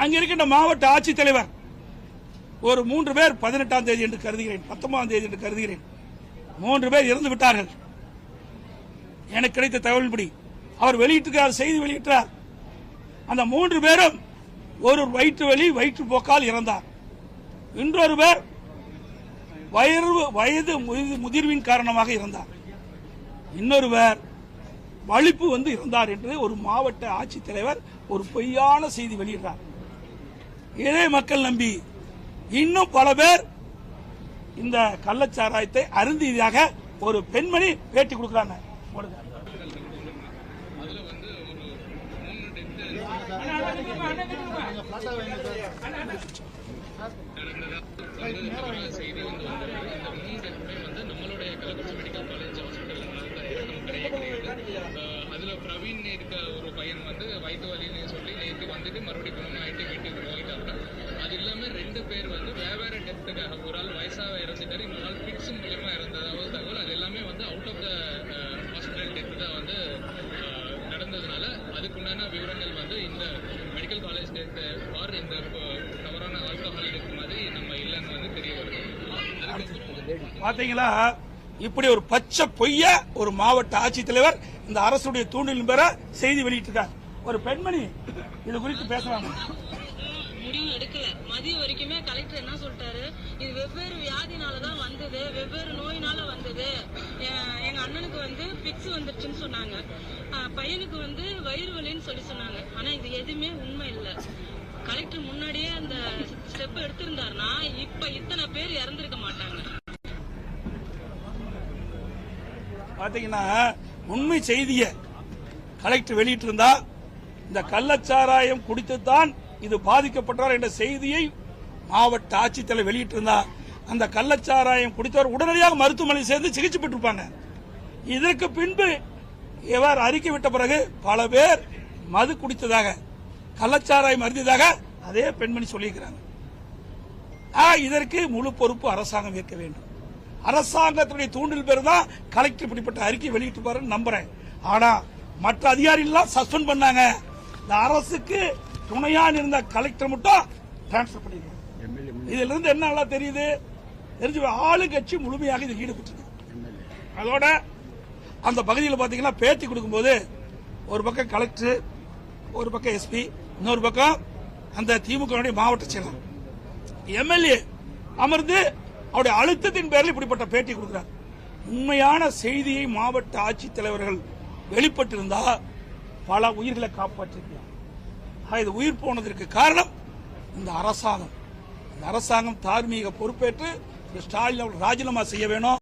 அங்க இருக்கின்ற மாவட்ட ஆட்சித்தலைவர் ஒரு மூன்று பேர் பதினெட்டாம் தேதி என்று கருதுகிறேன் பத்தொன்பதாம் தேதி என்று கருதுகிறேன். மூன்று பேர் இறந்து விட்டார்கள். எனக்கு கிடைத்த தகவல்படி அவர் வெளியிட்டிருக்கிறார் செய்தி வெளியிட்டார். அந்த மூன்று பேரும் ஒரு வயிற்று வலி வயிற்று போக்கால் இறந்தார். இன்னொருவர் வயது வயது முதிர்வின் காரணமாக இறந்தார். இன்னொருவர் வலிப்பு வந்து இருந்தார் என்று ஒரு மாவட்ட ஆட்சித்தலைவர் ஒரு பொய்யான செய்தி வெளியிடுறார். இதை மக்கள் நம்பி இன்னும் பல பேர் இந்த கள்ளச்சாராயத்தை அருந்தியதாக ஒரு பெண்மணி பேட்டி கொடுக்கிறாங்க. அதுல பிரவீன் இருக்க ஒரு பையன் வந்து வயிற்று வலின்னு சொல்லி நேற்று வந்துட்டு மறுபடியும் குணமாயிட்டு வீட்டுக்கு போயிட்டாங்க அது இல்லாம ரெண்டு பேர் வந்து வெவ்வேறு டெத்துக்காக ஒரு ஆள் இறந்துட்டாரு இன்னொரு ஆள் பிக்ஸ் மூலியமா இறந்ததாவது தகவல் அது எல்லாமே வந்து out of the hospital death தான் வந்து அஹ், நடந்ததுனால அதுக்குண்டான விவரங்கள் வந்து இந்த மெடிக்கல் காலேஜ் டெத்து ஆர் இந்த அஹ், தவறான ஆல்கஹால் டெத் மாதிரி நம்ம இல்லைன்னு வந்து தெரிய வருது. பாத்தீங்களா? இப்படி ஒரு பச்சை பொய்ய ஒரு மாவட்ட ஆட்சித்தலைவர் இந்த அரசுடைய தூண்டில் பெற செய்தி வெளியிட்டிருக்கார். ஒரு பெண்மணி இது குறித்து பேசலாம்? முடிவு எடுக்கல. மதியம் வரைக்குமே கலெக்டர் என்ன சொல்லிட்டாரு? இது வெவ்வேறு வியாதினால தான் வந்தது வெவ்வேறு நோயினால வந்தது. எங்கள் எங்க அண்ணனுக்கு வந்து பிக்ஸ் வந்துருச்சுன்னு சொன்னாங்க. பையனுக்கு வந்து வயிறு வலின்னு சொல்லி சொன்னாங்க. ஆனா இது எதுவுமே உண்மை இல்லை. கலெக்டர் முன்னாடியே அந்த ஸ்டெப் எடுத்திருந்தாருன்னா இப்ப இத்தனை பேர் இறந்திருக்க மாட்டாங்க. பாத்தீங்கன்னா உண்மை செய்திய கலெக்டர் வெளியிட்டிருந்தா இந்த கள்ளச்சாராயம் குடித்துத்தான் இது பாதிக்கப்பட்டார் என்ற செய்தியை மாவட்ட ஆட்சித்தலைவர் வெளியிட்டிருந்தா அந்த கள்ளச்சாராயம் குடித்தவர் உடனடியாக மருத்துவமனை சேர்ந்து சிகிச்சை பெற்றிருப்பாங்க. இதற்கு பின்பு இவர் அறிக்கை விட்ட பிறகு பல பேர் மது குடித்ததாக கள்ளச்சாராயம் அருந்தியதாக அதே பெண்மணி சொல்லியிருக்கிறாங்க. ஆ, இதற்கு முழு பொறுப்பு அரசாங்கம் ஏற்க வேண்டும். அரசாங்கத்துடைய தூண்டில் பேர் தான் கலெக்டர் இப்படிப்பட்ட அறிக்கை வெளியிட்டு நம்புறேன். ஆனா மற்ற அதிகாரிகள்லாம் சஸ்பெண்ட் பண்ணாங்க. இந்த அரசுக்கு துணையா இருந்த கலெக்டர் மட்டும் டிரான்ஸ்பர் பண்ணிருக்காங்க. இதுல இருந்து என்ன நல்லா தெரியுது? தெரிஞ்சு ஆளுங்கட்சி முழுமையாக இதில் ஈடுபட்டு அதோட அந்த பகுதியில் பாத்தீங்கன்னா பேத்தி கொடுக்கும்போது ஒரு பக்கம் கலெக்டர் ஒரு பக்கம் எஸ்பி இன்னொரு பக்கம் அந்த திமுக மாவட்ட செயலர். எம்எல்ஏ அமர்ந்து அவருடைய அழுத்தத்தின் பேரில் இப்படிப்பட்ட பேட்டி கொடுக்கிறார். உண்மையான செய்தியை மாவட்ட ஆட்சித்தலைவர்கள் வெளிப்பட்டிருந்தா பல உயிர்களை காப்பாற்றிருக்கலாம். இது உயிர் போனதற்கு காரணம் இந்த அரசாங்கம். அரசாங்கம் தார்மீக பொறுப்பேற்று ஸ்டாலின் அவர்கள் ராஜினாமா செய்ய வேணும்.